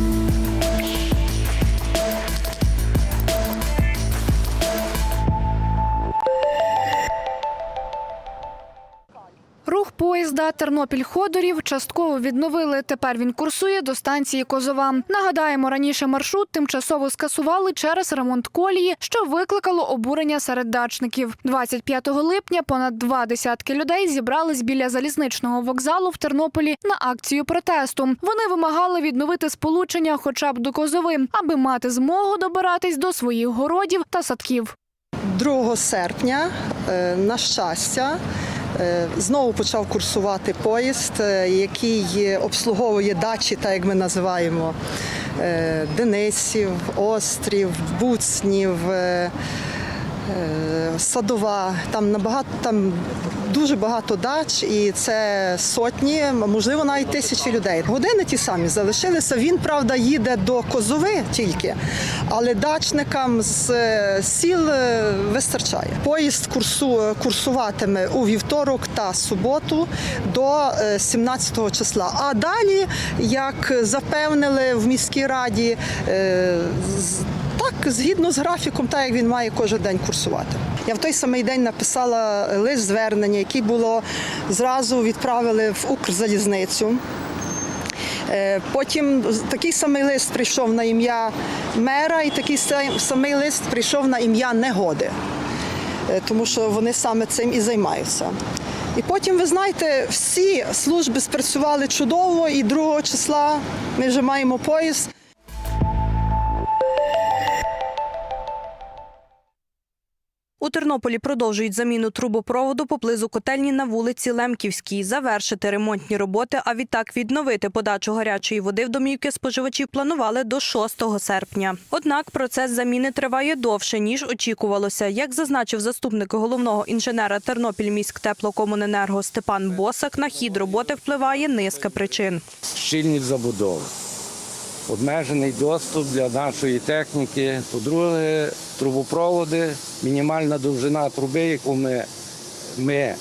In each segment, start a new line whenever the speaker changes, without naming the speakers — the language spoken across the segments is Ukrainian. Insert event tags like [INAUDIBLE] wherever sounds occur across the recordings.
Рух поїзда Тернопіль-Ходорів частково відновили. Тепер він курсує до станції Козова. Нагадаємо, раніше маршрут тимчасово скасували через ремонт колії, що викликало обурення серед дачників. 25 липня понад два десятки людей зібрались біля залізничного вокзалу в Тернополі на акцію протесту. Вони вимагали відновити сполучення, хоча б до Козови, аби мати змогу добиратись до своїх городів та садків.
2 серпня, е, на щастя, знову почав курсувати поїзд, е, який обслуговує дачі, так як ми називаємо е, Денисів, Острів, Буцнів. Е, Садова, там набагато там дуже багато дач, і це сотні, можливо, навіть тисячі людей. Години ті самі залишилися. Він правда їде до Козови тільки, але дачникам з е, сіл е, вистачає. Поїзд курсу курсуватиме у вівторок та суботу до е, 17 числа. А далі, як запевнили в міській раді, згідно з графіком, так як він має кожен день курсувати. Я в той самий день написала лист звернення, який було зразу відправили в Укрзалізницю. Е, Потім такий самий лист прийшов на ім'я мера, і такий самий лист прийшов на ім'я негоди, Е, тому що вони саме цим і займаються. І потім, ви знаєте, всі служби спрацювали чудово, і 2 числа ми вже маємо поїзд.
Тернополі продовжують заміну трубопроводу поблизу котельні на вулиці Лемківській. Завершити ремонтні роботи, а відтак відновити подачу гарячої води в домівки споживачів планували до 6 серпня. Однак процес заміни триває довше ніж очікувалося. Як зазначив заступник головного інженера Тернопільміськтеплокомуненерго Степан Босак, на хід роботи впливає низка причин.
щільність забудови, обмежений доступ для нашої техніки. По-друге, трубопроводи, мінімальна довжина труби, яку ми, ми е,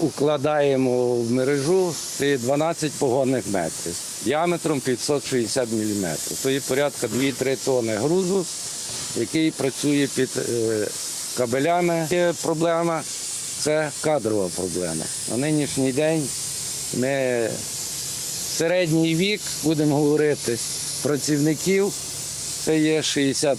укладаємо в мережу, це 12 погонних метрів діаметром 560 мм. Це є порядка 2-3 тонни грузу, який працює під е, кабелями. Є проблема, це кадрова проблема. На нинішній день ми середній вік, будемо говорити, працівників це є 60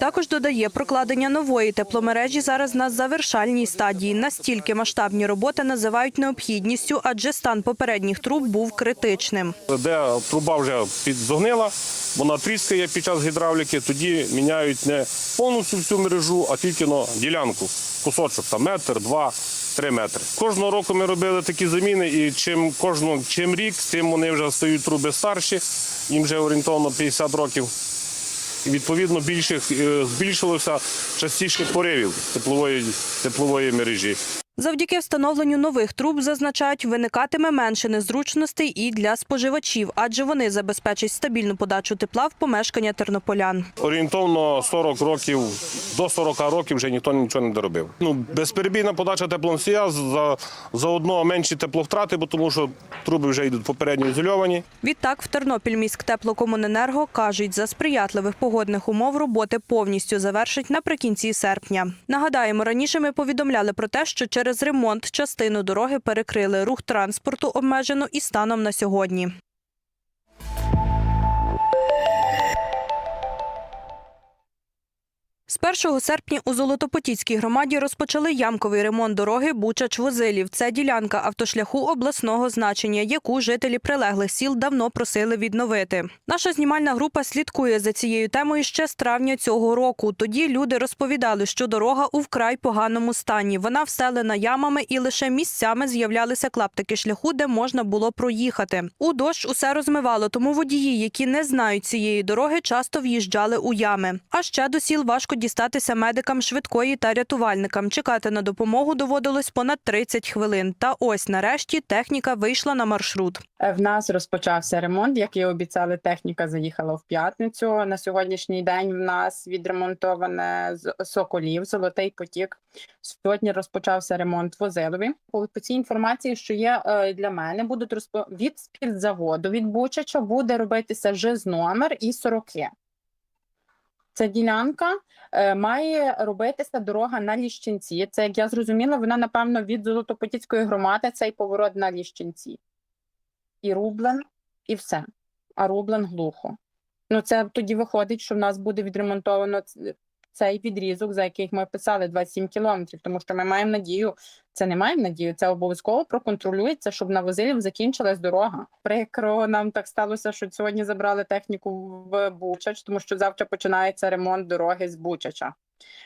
Також додає, прокладення нової тепломережі зараз на завершальній стадії. Настільки масштабні роботи називають необхідністю, адже стан попередніх труб був критичним.
де труба вже підзогнила, вона тріскає під час гідравліки, тоді міняють не повністю всю мережу, а тільки на ділянку, кусочок, там метр, два, три метри. Кожного року ми робили такі заміни, і чим кожного, чим рік, тим вони вже стають труби старші, їм вже орієнтовно 50 років. Відповідно більше, е, збільшилося частіше поривів теплової, теплової мережі.
Завдяки встановленню нових труб, зазначають, виникатиме менше незручностей і для споживачів, адже вони забезпечать стабільну подачу тепла в помешкання тернополян.
Орієнтовно 40 років, до 40 років вже ніхто нічого не доробив. Ну, безперебійна подача теплоносія, за, заодно менші тепловтрати, бо тому що труби вже йдуть попередньо ізольовані.
Відтак в Тернопільміськтеплокомуненерго кажуть, за сприятливих погодних умов роботи повністю завершать наприкінці серпня. Нагадаємо, раніше ми повідомляли про те, що через ремонт частину дороги перекрили. Рух транспорту обмежено і станом на сьогодні. З 1 серпня у Золотопотіцькій громаді розпочали ямковий ремонт дороги Бучач-Возилів. Це ділянка автошляху обласного значення, яку жителі прилеглих сіл давно просили відновити. Наша знімальна група слідкує за цією темою ще з травня цього року. Тоді люди розповідали, що дорога у вкрай поганому стані. Вона вселена ямами і лише місцями з'являлися клаптики шляху, де можна було проїхати. У дощ усе розмивало, тому водії, які не знають цієї дороги, часто в'їжджали у ями. А ще до сіл важко дістатися медикам швидкої та рятувальникам. Чекати на допомогу доводилось понад 30 хвилин. Та ось нарешті техніка вийшла на маршрут.
Е, В нас розпочався ремонт, як і обіцяли. Техніка заїхала в п'ятницю. На сьогоднішній день в нас відремонтоване соколів, золотий потік. Сьогодні розпочався ремонт в Озилові. По, цій інформації, що є е, для мене, будуть розпо... від спіртзаводу від Бучача буде робитися ЖИЗ номер і сороки. Ця ділянка е, має робитися дорога на Ліщенці. Це, як я зрозуміла, вона напевно від Золотопотіцької громади цей поворот на Ліщенці. і Рублен, і все. А Рублен глухо. Ну, це тоді виходить, що в нас буде відремонтовано цей відрізок, за який ми писали 27 кілометрів, тому що ми маємо надію, це не маємо надію, це обов'язково проконтролюється, щоб на Возилів закінчилась дорога. Прикро нам так сталося, що сьогодні забрали техніку в Бучач, тому що завтра починається ремонт дороги з Бучача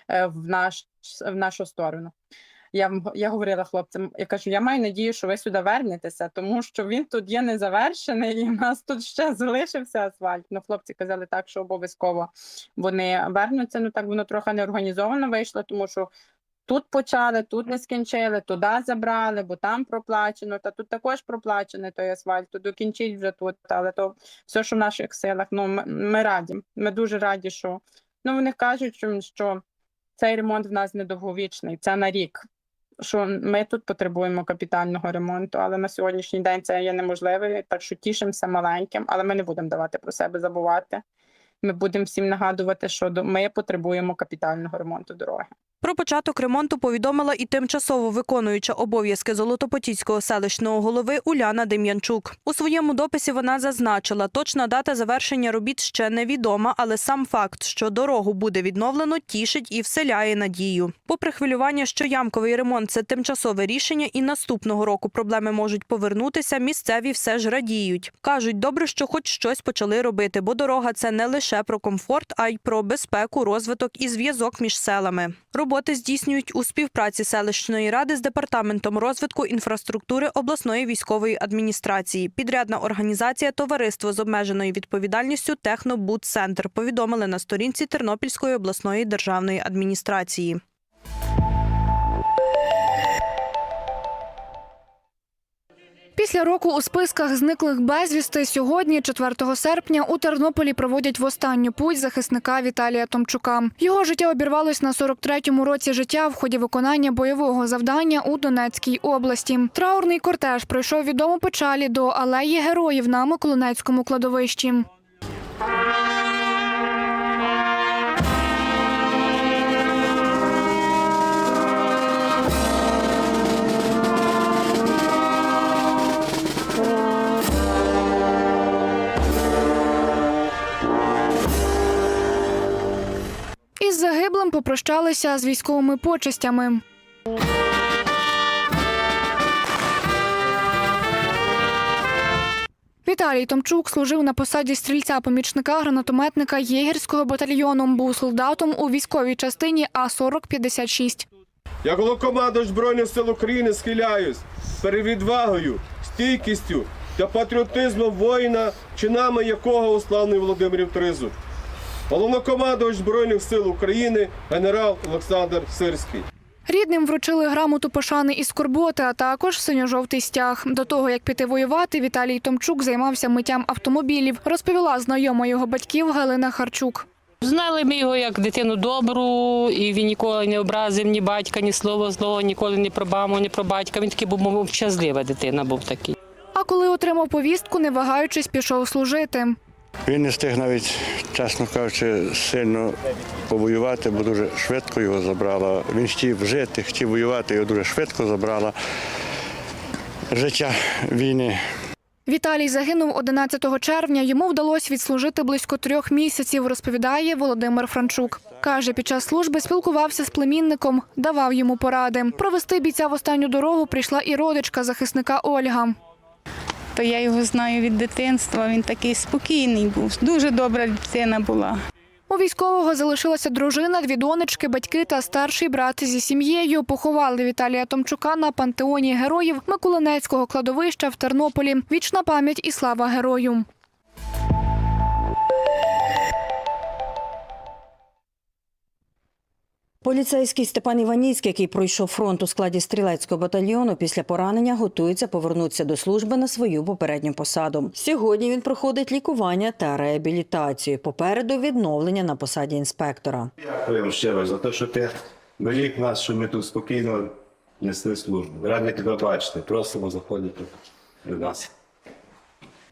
е, в, наш, в нашу сторону. Я, я говорила хлопцям, я кажу, я маю надію, що ви сюди вернетеся, тому що він тут є незавершений, і в нас тут ще залишився асфальт. Ну, хлопці казали так, що обов'язково вони вернуться. Ну так воно трохи неорганізовано вийшло, тому що тут почали, тут не скінчили, туди забрали, бо там проплачено, та тут також проплачений той асфальт, то докінчить вже тут, але то все, що в наших силах. Ну, ми, ми раді. Ми дуже раді, що ну вони кажуть, що цей ремонт в нас недовговічний, це на рік що ми тут потребуємо капітального ремонту, але на сьогоднішній день це є неможливо, так що тішимося маленьким, але ми не будемо давати про себе забувати. Ми будемо всім нагадувати, що ми потребуємо капітального ремонту дороги.
Про початок ремонту повідомила і тимчасово виконуюча обов'язки Золотопотіцького селищного голови Уляна Дем'янчук. У своєму дописі вона зазначила, точна дата завершення робіт ще невідома, але сам факт, що дорогу буде відновлено, тішить і вселяє надію. Попри хвилювання, що ямковий ремонт це тимчасове рішення, і наступного року проблеми можуть повернутися. Місцеві все ж радіють. кажуть, добре, що хоч щось почали робити, бо дорога це не лише про комфорт, а й про безпеку, розвиток і зв'язок між селами. Роботи здійснюють у співпраці селищної ради з департаментом розвитку інфраструктури обласної військової адміністрації. Підрядна організація Товариство з обмеженою відповідальністю Технобудцентр повідомили на сторінці Тернопільської обласної державної адміністрації.
Після року у списках зниклих безвісти сьогодні, 4 серпня, у Тернополі проводять в останню путь захисника Віталія Томчука. Його життя обірвалось на 43-му році життя в ході виконання бойового завдання у Донецькій області. Траурний кортеж пройшов відому печалі до алеї героїв на Миколинецькому кладовищі. Із загиблим попрощалися з військовими почестями. Віталій Томчук служив на посаді стрільця-помічника гранатометника єгерського батальйону. Був солдатом у військовій частині А-4056.
Як головкомандувач Збройних сил України схиляюсь перед відвагою, стійкістю та патріотизмом воїна, чинами якого уславний Володимирів Тризуб. Головнокомандувач Збройних сил України генерал Олександр Сирський.
Рідним вручили грамоту пошани і скорботи, а також синьо-жовтий стяг. До того як піти воювати, Віталій Томчук займався миттям автомобілів. Розповіла знайома його батьків Галина Харчук.
Знали ми його як дитину добру, і він ніколи не образив ні батька, ні слова злого, ніколи не про маму, ні про батька. Він такий був мовчазлива дитина, був такий.
А коли отримав повістку, не вагаючись, пішов служити.
Він не встиг навіть, чесно кажучи, сильно повоювати, бо дуже швидко його забрала. Він хотів жити, хотів воювати, його дуже швидко забрала життя війни.
Віталій загинув 11 червня. Йому вдалося відслужити близько трьох місяців, розповідає Володимир Франчук. Каже, під час служби спілкувався з племінником, давав йому поради. Провести бійця в останню дорогу прийшла і родичка захисника Ольга.
То я його знаю від дитинства. Він такий спокійний був. Дуже добра дитина була.
У військового залишилася дружина, дві донечки, батьки та старший брат зі сім'єю. Поховали Віталія Томчука на пантеоні героїв Миколинецького кладовища в Тернополі. Вічна пам'ять і слава герою.
Поліцейський Степан Іваніцький, який пройшов фронт у складі стрілецького батальйону, після поранення готується повернутися до служби на свою попередню посаду. Сьогодні він проходить лікування та реабілітацію. Попереду відновлення на посаді інспектора.
Дякуємо щиро за те, що ти беріг нас, що ми тут спокійно несли службу. Раді тебе бачити. Просимо заходити до нас.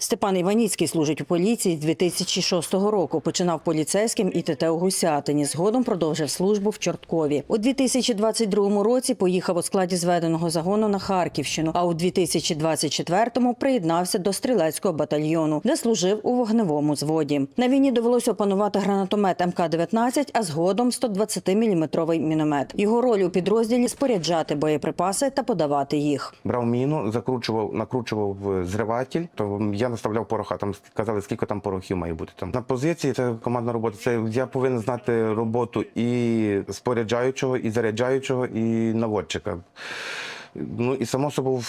Степан Іваніцький служить у поліції з 2006 року. Починав поліцейським ІТТ у Гусятині. Згодом продовжив службу в Чорткові. У 2022 році поїхав у складі зведеного загону на Харківщину. А у 2024-му приєднався до стрілецького батальйону, де служив у вогневому зводі. На війні довелося опанувати гранатомет МК-19, а згодом 120-мм міномет. Його роль у підрозділі споряджати боєприпаси та подавати їх.
брав міну, закручував, накручував е, зриватель, то я наставляв пороха. Там казали, скільки там порохів має бути. Там на позиції це командна робота. Це я повинен знати роботу і споряджаючого, і заряджаючого, і наводчика. Ну і само собою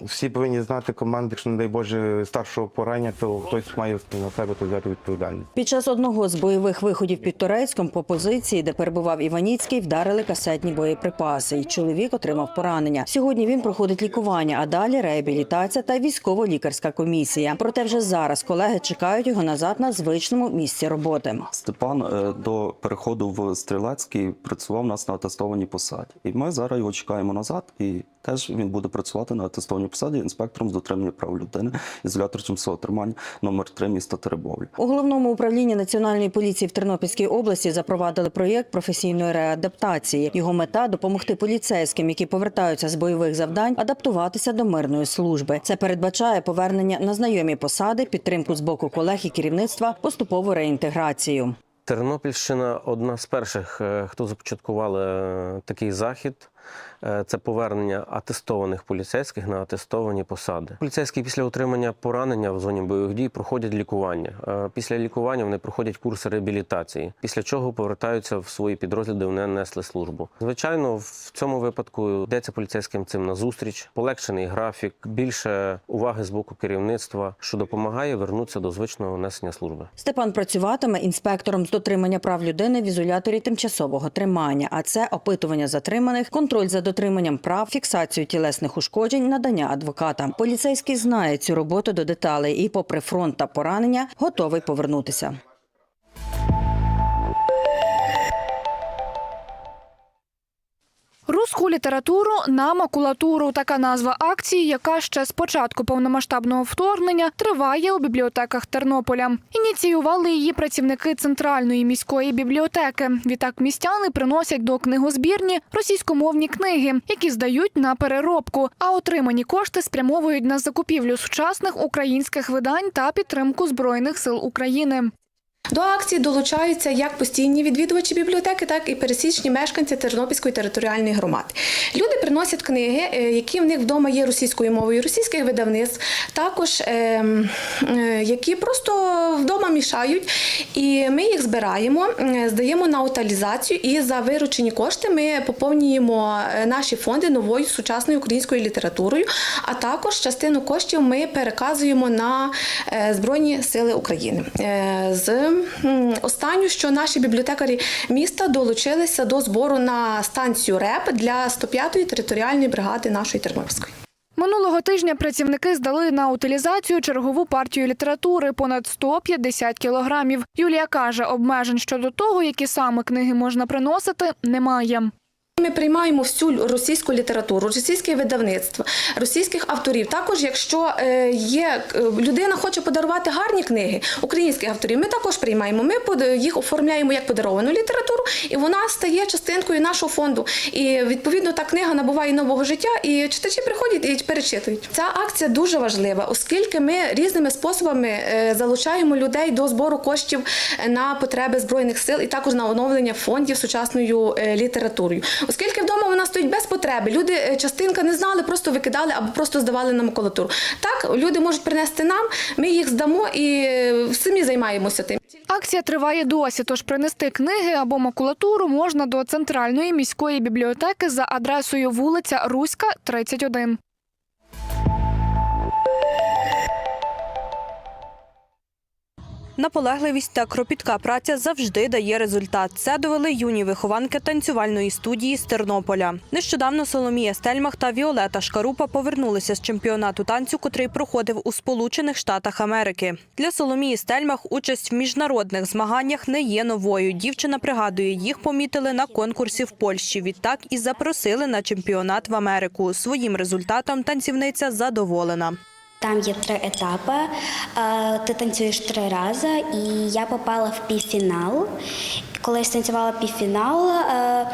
всі повинні знати команди, якщо не дай Боже старшого порання, то хтось має на себе то взяти відповідальність.
Під час одного з бойових виходів під Турецьком по позиції, де перебував Іваніцький, вдарили касетні боєприпаси, і чоловік отримав поранення. Сьогодні він проходить лікування, а далі реабілітація та військово-лікарська комісія. Проте вже зараз колеги чекають його назад на звичному місці роботи.
Степан е, до переходу в стрілецький працював у нас на атестованій посаді. І ми зараз його чекаємо назад, і теж він буде працювати на атестованій посаді інспектором з дотримання прав людини, ізолятор тимчасового тримання номер 3 міста Теребовля.
У головному управлінні національної поліції в Тернопільській області запровадили проєкт професійної реадаптації. Його мета допомогти поліцейським, які повертаються з бойових завдань, адаптуватися до мирної служби. Це передбачає повернення на знайомі посади, підтримку з боку колег і керівництва, поступову реінтеграцію.
Тернопільщина одна з перших, е, хто започаткували е, такий захід. Е, Це повернення атестованих поліцейських на атестовані посади. Поліцейські після отримання поранення в зоні бойових дій проходять лікування. Е, Після лікування вони проходять курси реабілітації, після чого повертаються в свої підрозділи, де вони несли службу. Звичайно, в цьому випадку йдеться поліцейським цим на зустріч, полегшений графік, більше уваги з боку керівництва, що допомагає вернутися до звичного несення служби.
Степан працюватиме інспектором з дотримання прав людини в ізоляторі тимчасового тримання, а це опитування затриманих, контроль за дотриманням прав, фіксацію тілесних ушкоджень, надання адвоката. Поліцейський знає цю роботу до деталей і, попри фронт та поранення, готовий повернутися.
Руську літературу на макулатуру. Така назва акції, яка ще з початку повномасштабного вторгнення триває у бібліотеках Тернополя. Ініціювали її працівники центральної міської бібліотеки. Відтак містяни приносять до книгозбірні російськомовні книги, які здають на переробку. А отримані кошти спрямовують на закупівлю сучасних українських видань та підтримку збройних сил України.
До акції долучаються як постійні відвідувачі бібліотеки, так і пересічні мешканці Тернопільської територіальної громади. Люди приносять книги, е, які в них вдома є російською мовою, російських видавництв, також е, е, які просто вдома мішають. І ми їх збираємо, здаємо на утилізацію, і за виручені кошти ми поповнюємо наші фонди новою сучасною українською літературою. А також частину коштів ми переказуємо на Збройні Сили України. З останню, що наші бібліотекарі міста долучилися до збору на станцію РЕП для 105-ї територіальної бригади нашої Тернопільської.
Минулого тижня працівники здали на утилізацію чергову партію літератури понад 150 кілограмів. Юлія каже, обмежень щодо того, які саме книги можна приносити, немає.
Ми приймаємо всю російську літературу, російське видавництво, російських авторів. Також, якщо е, є е, людина хоче подарувати гарні книги українських авторів, ми також приймаємо. Ми їх оформляємо як подаровану літературу, і вона стає частинкою нашого фонду. І відповідно та книга набуває нового життя, і читачі приходять і перечитують. Ця акція дуже важлива, оскільки ми різними способами е, залучаємо людей до збору коштів на потреби збройних сил і також на оновлення фондів сучасною літературою. Оскільки вдома вона стоїть без потреби, люди е, частинка не знали, просто викидали або просто здавали на макулатуру. Так, люди можуть принести нам, ми їх здамо і е, самі займаємося тим.
Акція триває досі, тож принести книги або макулатуру можна до центральної міської бібліотеки за адресою вулиця Руська, 31.
Наполегливість та кропітка праця завжди дає результат. Це довели юні вихованки танцювальної студії з Тернополя. Нещодавно Соломія Стельмах та Віолета Шкарупа повернулися з чемпіонату танцю, котрий проходив у Сполучених Штатах Америки. Для Соломії Стельмах участь в міжнародних змаганнях не є новою. Дівчина пригадує, їх помітили на конкурсі в Польщі. Відтак і запросили на чемпіонат в Америку. Своїм результатом танцівниця задоволена.
Там є три етапи. Е, Ти танцюєш три рази, і я попала в півфінал. Коли я станцювала півфінал, е,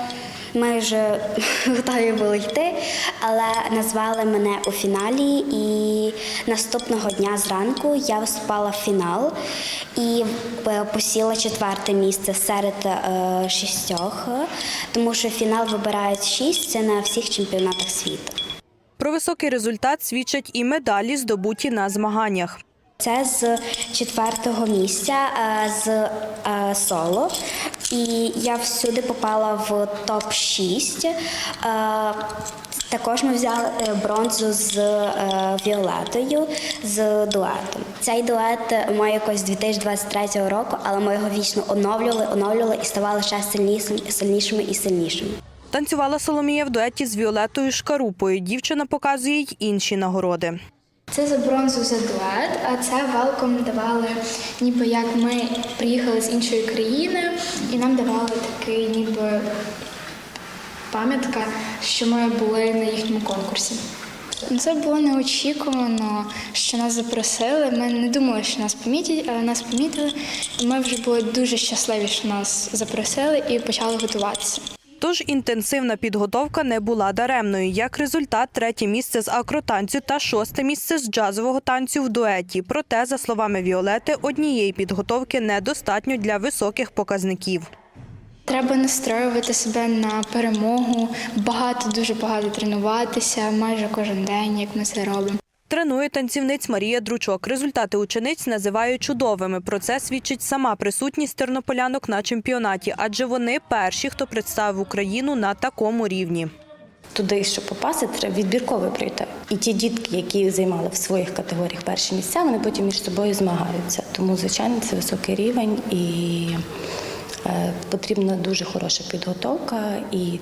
ми вже [LAUGHS] готові були йти, але назвали мене у фіналі. І наступного дня зранку я виступала в фінал і е, посіла четверте місце серед шістьох, тому що фінал вибирають шість це на всіх чемпіонатах світу.
Про високий результат свідчать і медалі, здобуті на змаганнях.
Це з четвертого місця е, з е, соло. І я всюди попала в топ 6 Також ми взяли е, бронзу з е, Віолетою з дуетом. Цей дует має якось з 2023 року, але ми його вічно оновлювали, оновлювали і ставали ще сильнішими і сильнішими.
Танцювала Соломія в дуеті з Віолетою Шкарупою. Дівчина показує й інші нагороди.
Це за бронзу за дует, а це велком давали, ніби як ми приїхали з іншої країни, і нам давали такий ніби пам'ятка, що ми були на їхньому конкурсі. Це було неочікувано, що нас запросили. Ми не думали, що нас помітять, але нас помітили. Ми вже були дуже щасливі, що нас запросили і почали готуватися.
Тож інтенсивна підготовка не була даремною. Як результат, третє місце з акротанцю та шосте місце з джазового танцю в дуеті. Проте, за словами Віолети, однієї підготовки недостатньо для високих показників.
Треба настроювати себе на перемогу, багато, дуже багато тренуватися, майже кожен день, як ми це робимо.
Тренує танцівниць Марія Дручок. Результати учениць називають чудовими. Про це свідчить сама присутність тернополянок на чемпіонаті, адже вони перші, хто представив Україну на такому рівні.
Туди, щоб попасти, треба відбірково прийти. І ті дітки, які займали в своїх категоріях перші місця, вони потім між собою змагаються. Тому, звичайно, це високий рівень і е, потрібна дуже хороша підготовка. І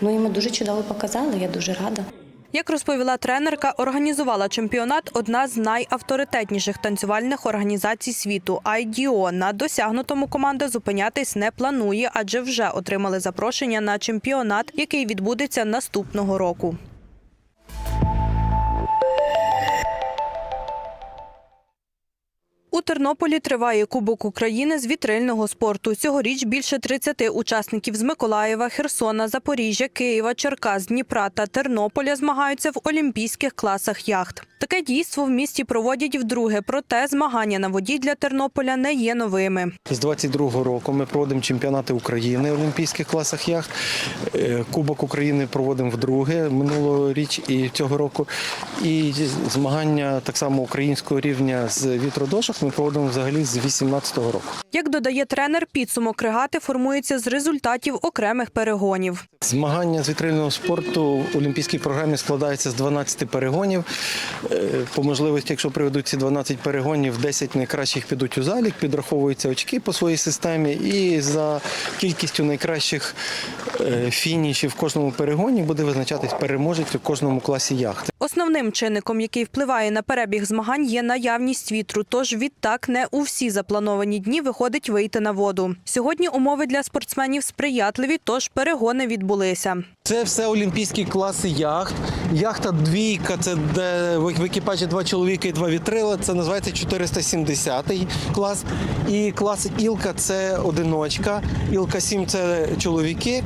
ну, і ми дуже чудово показали. Я дуже рада.
Як розповіла тренерка, організувала чемпіонат одна з найавторитетніших танцювальних організацій світу IDO. На досягнутому команда зупинятись не планує, адже вже отримали запрошення на чемпіонат, який відбудеться наступного року. У Тернополі триває Кубок України з вітрильного спорту. Цьогоріч більше 30 учасників з Миколаєва, Херсона, Запоріжжя, Києва, Черкас, Дніпра та Тернополя змагаються в олімпійських класах яхт. Таке дійство в місті проводять вдруге, проте змагання на воді для Тернополя не є новими.
З 22-го року ми проводимо чемпіонати України в олімпійських класах яхт. Е, Кубок України проводимо вдруге минулоріч і цього року. І змагання так само українського рівня з вітродошок ми проводимо взагалі з 18-го року.
Як додає тренер, підсумок регати формується з результатів окремих перегонів.
Змагання з вітрильного спорту в олімпійській програмі складається з 12 перегонів. Е, По можливості, якщо приведуть ці 12 перегонів, 10 найкращих підуть у залік, підраховуються очки по своїй системі, і за кількістю найкращих е, фінішів в кожному перегоні буде визначатись переможець у кожному класі яхт.
Основним чинником, який впливає на перебіг змагань, є наявність вітру. Тож відтак не у всі заплановані дні виходить вийти на воду. Сьогодні умови для спортсменів сприятливі, тож перегони відбулися.
Це все олімпійські класи яхт. Яхта двійка це де в екіпажі два чоловіка і два вітрила. Це називається 470 клас. І клас Ілка це одиночка. Ілка 7 це чоловіки,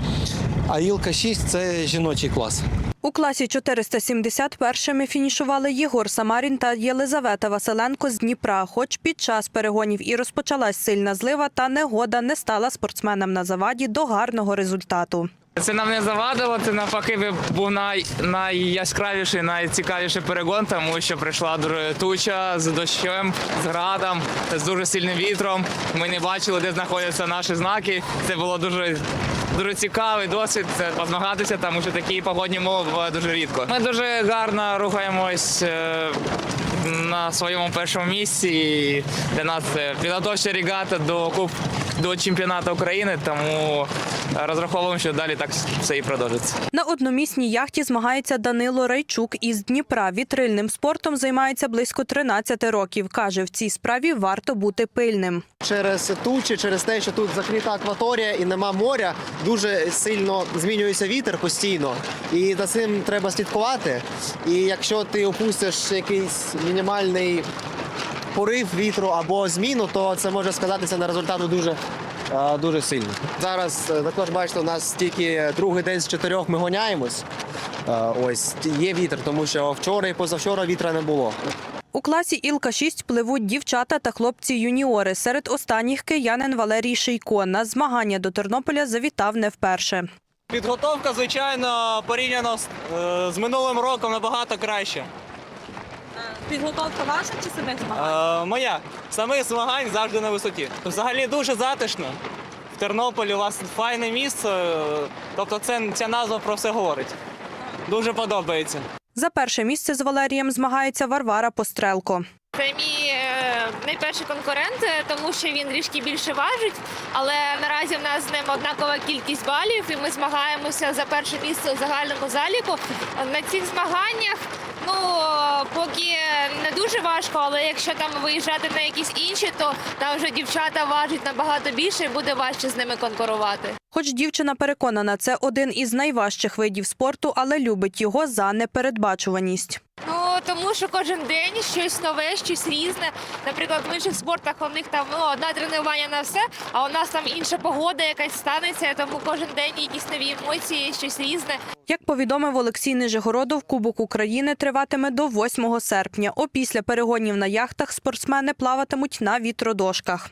а Ілка 6 це жіночий клас.
У класі 470 першими фінішували Єгор Самарін та Єлизавета Василенко з Дніпра. Хоч під час перегонів і розпочалась сильна злива, та негода не стала спортсменам на заваді до гарного результату.
Це нам не завадило, це навпаки був най, найяскравіший, найцікавіший перегон, тому що прийшла туча з дощем, з градом, з дуже сильним вітром. Ми не бачили, де знаходяться наші знаки. Це було дуже дуже цікавий досвід позмагатися, тому що такі погодні умови бувають дуже рідко. Ми дуже гарно рухаємось. На своєму першому місці. І для нас це підготовча регата до куб до чемпіонату України, тому розраховуємо, що далі так все і продовжиться.
На одномісній яхті змагається Данило Райчук із Дніпра. Вітрильним спортом займається близько 13 років. Каже, в цій справі варто бути пильним.
Через тучі, через те, що тут закрита акваторія і нема моря, дуже сильно змінюється вітер постійно. І за цим треба слідкувати. І якщо ти опустиш якийсь мінімальний порив вітру або зміну, то це може сказатися на результату дуже. е, Дуже сильно. Зараз е, також бачите, у нас тільки другий день з чотирьох ми гоняємось. Е, Ось є вітер, тому що вчора і позавчора вітра не було.
У класі Ілка-6 пливуть дівчата та хлопці-юніори. Серед останніх киянин Валерій Шийко. На змагання до Тернополя завітав не вперше.
Підготовка, звичайно, порівняно з минулим роком набагато краще.
Підготовка ваша чи самих змагань?
Е, моя самих змагань завжди на висоті. Взагалі дуже затишно. В Тернополі у вас файне місце. е, Тобто, це ця назва про все говорить. Дуже подобається.
За перше місце з Валерієм змагається Варвара Пострелко.
Це мій е, найперший конкурент, е, тому що він трішки більше важить. Але наразі в нас з ним однакова кількість балів, і ми змагаємося за перше місце у загальному заліку. На цих змаганнях ну поки не дуже важко, але якщо там виїжджати на якісь інші, то там вже дівчата важать набагато більше і буде важче з ними конкурувати.
Хоч дівчина переконана, це один із найважчих видів спорту, але любить його за непередбачуваність.
Тому що кожен день щось нове, щось різне. Наприклад, в інших спортах у них там ну, одна тренування на все, а у нас там інша погода якась станеться, тому кожен день якісь нові емоції, щось різне.
Як повідомив Олексій Нижегородов, Кубок України триватиме до 8 серпня. Опісля перегонів на яхтах спортсмени плаватимуть на вітродошках.